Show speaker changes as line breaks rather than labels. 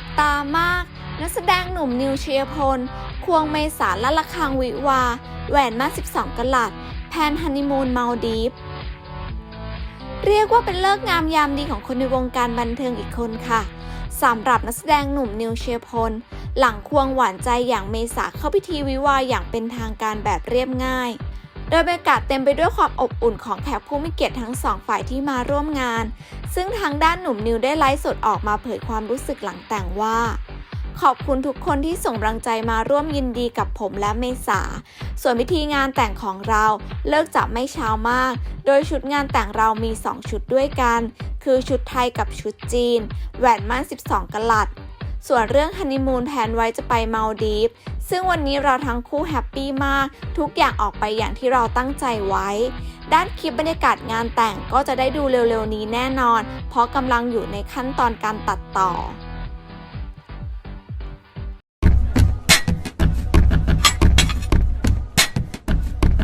บตามาก นักแสดงหนุ่มนิวเชียพล ควงเมษาละละคังวิวา แหวนมา 12กะลัด แพนฮันนีมูนมาลดีฟ เรียกว่าเป็นเลิกงามยามดีของคนในวงการบันเทิงอีกคนค่ะ สำหรับนักแสดงหนุ่มนิวเชียพล หลังควงหวานใจอย่างเมษาเข้าพิธีวิวาอย่างเป็นทางการแบบเรียบง่าย ดยบรรยากาศเต็มไปด้วยความอบอุ่นของแขกผู้มีเกียรติทั้งสองฝ่ายที่มาร่วมงาน ซึ่งทางด้านหนุ่มนิวได้ไลฟ์สดออกมาเผยความรู้สึกหลังแต่งว่า ขอบคุณทุกคนที่ส่งกำลังใจมาร่วมยินดีกับผมและเมษา ส่วนพิธีงานแต่งของเราเลิกจับไม่เช้ามาก โดยชุดงานแต่งเรามี 2 ชุดด้วยกัน คือชุดไทยกับชุดจีน แหวนมั่น 12กะลัด ส่วนเรื่องฮันนีมูนแผนไว้จะไปมาดีฟซึ่งวันนี้เราทั้งคู่แฮปปี้มาก ทุกอย่างออกไปอย่างที่เราตั้งใจไว้ ด้านคลิปบรรยากาศงานแต่งก็จะได้ดูเร็วๆนี้แน่นอน เพราะกำลังอยู่ในขั้นตอนการตัดต่อ